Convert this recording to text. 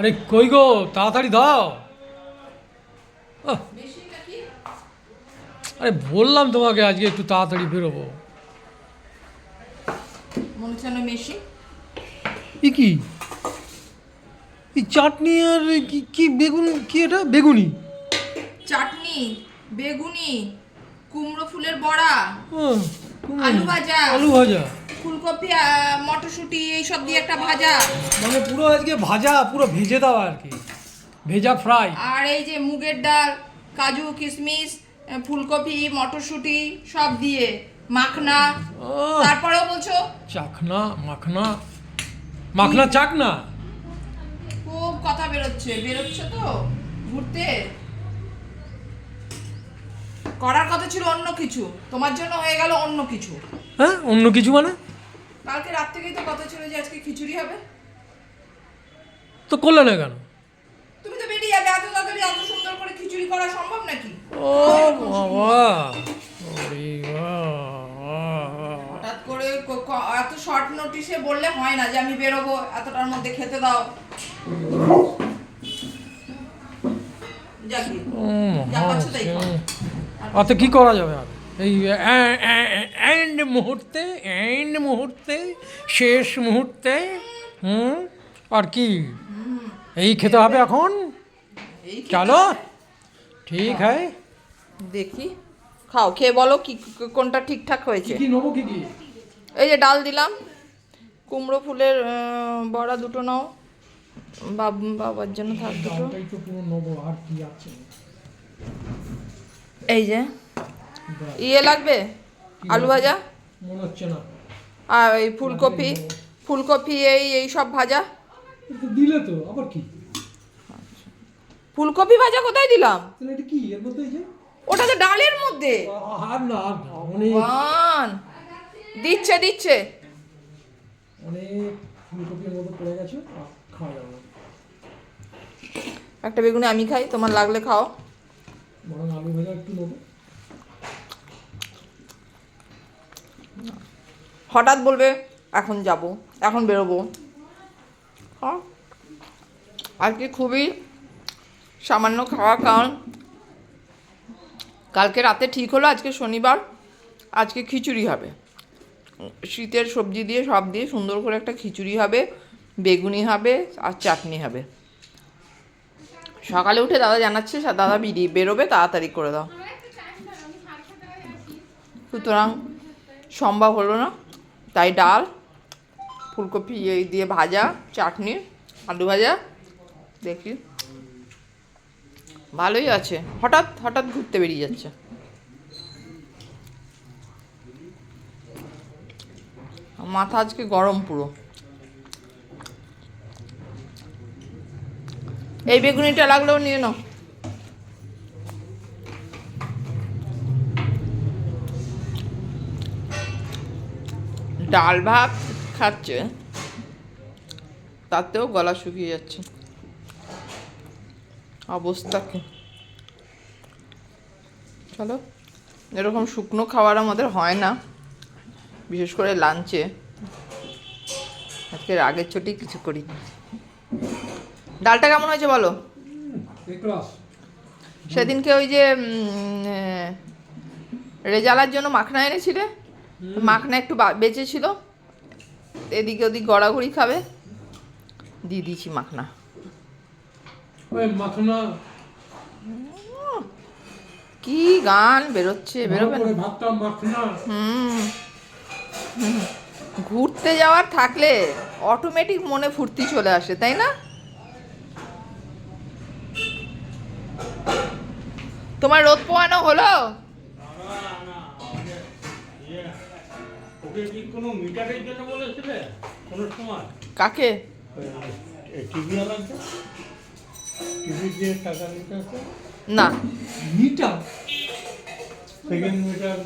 আরে কই গো তাড়াতাড়ি দাও। আরে বললাম তোমাকে আজকে একটু তাড়াতাড়ি বেরোবো। ই কি? এই চাটনি আর কি কি বেগুন কি এটা? বেগুনি। চাটনি বেগুনি কুমড়ো ফুলের বড়া আলু ভাজা। আলু ভাজা। ফুলকপি মটরশুঁটি এইসব দিয়ে একটা ভাজা। মানে পুরো আজকে ভাজা পুরো ভেজে দাও আর কি। ভেজা ফ্রাই আর এই যে মুগের ডাল কাজু কিশমিশ ফুলকপি মটরশুঁটি সব দিয়ে মাখনা। তারপরেও বলছো? চাখনা মাখনা। মাখনা চাকনা খুব কথা বেরোচ্ছে। বেরোচ্ছে তো ঘুরতে। করার কথা ছিল অন্য কিছু। তোমার জন্য হয়ে গেল অন্য কিছু। হ্যাঁ অন্য কিছু মানে? কালকে রাত থেকেই তো কথা ছিল যে আজকে খিচুড়ি হবে। তো করলে না কেন? তুমি তো বেরিয়ে যাবে এত তাড়াতাড়ি এত সুন্দর করে খিচুড়ি করা সম্ভব নাকি? ও বাবা। হঠাৎ করে এত শর্ট নোটিশে বললে হয় না যে আমি বেরোবো এতটার মধ্যে খেতে দাও। যাকি যা পাচ্ছ তাই অত কি করা যাবে আর এই এন্ড মুহূর্তে এন্ড মুহূর্তে শেষ মুহূর্তে হুম আর কি? এই খেতে হবে এখন? এই চলো। ঠিক হ্যাঁ। দেখি। খাও খেয়ে বলো কি কোনটা ঠিকঠাক হয়েছে? এই যে ডাল দিলাম। কুমড়ো ফুলের বড়া দুটো নাও। বাব- বাবার জন্য থাক দুটো। ডালটাই তো পুরো নেব আর কি আছে? এই যে। ইয়ে লাগবে? আলু ভাজা? মনে হচ্ছে না। আর এই ফুলকপি ফুলকপি এই এই সব ভাজা? দিলে তো আবার কি? ফুলকপি ভাজা কোথায় দিলাম? তাহলে এটা কি এর মধ্যে এই যে? ওটা তো ডালের মধ্যে। আর না আর না অনেক দিচ্ছে দিচ্ছে। অনেক ফুলকপির মধ্যে পড়ে গেছে খাওয়া যাবে। একটা বেগুনে আমি খাই তোমার লাগলে খাও। বরং আলু ভাজা একটু নেব। হঠাৎ বলবে, এখন যাব, এখন বেরোবো। হ্যাঁ। আজকে খুবই সামান্য খাওয়া, কারণ কালকে রাতে ঠিক হলো, আজকে শনিবার, আজকে খিচুড়ি হবে। শীতের সবজি দিয়ে, সব দিয়ে সুন্দর করে একটা খিচুড়ি হবে, বেগুনি হবে, আর চাটনি হবে। সকালে উঠে দাদা জানাচ্ছে দাদা বেরিয়ে বেরোবে, তাড়াতাড়ি করে দাও। সুতরাং, সম্ভব হলো না। তাই ডাল, ফুলকপি এই দিয়ে ভাজা, চাটনি, আলু ভাজা, দেখি। ভালোই আছে। হঠাৎ হঠাৎ ঘুরতে বেরিয়ে যাচ্ছে। মাথা আজকে গরম পুরো। এই বেগুনিটা লাগলেও নিয়ে নাও। ডাল ভাত খাচ্ছে, তাতেও গলা শুকিয়ে যাচ্ছে। অবস্থা কি? চলো, এরকম শুকনো খাবার আমাদের হয় না, বিশেষ করে লাঞ্চে আজকে রাগের চোটেই কিছু করি। ডালটা কেমন হয়েছে বলো? সেদিনকে ওই যে রেজালার জন্য মাখনা এনেছিলে? মাখনা একটু বেঁচে ছিল এদিকে ওদিক গড়াগড়ি খাবে। দিয়ে দিয়েছি মাখনা। মাখনা কি গান বেরোচ্ছে বেরোবে হুম। ঘুরতে যাওয়ার থাকলে অটোমেটিক মনে ফুর্তি চলে আসে তাই না? তোমার রোদ পোয়ানো হলো? কি কোনো মিটারের জন্য বলেছিলে কোনো সময়? কাকে? টিভি আলাদা টিভি দিয়ে টাকা নিতে আছে না। মিটার? Second metre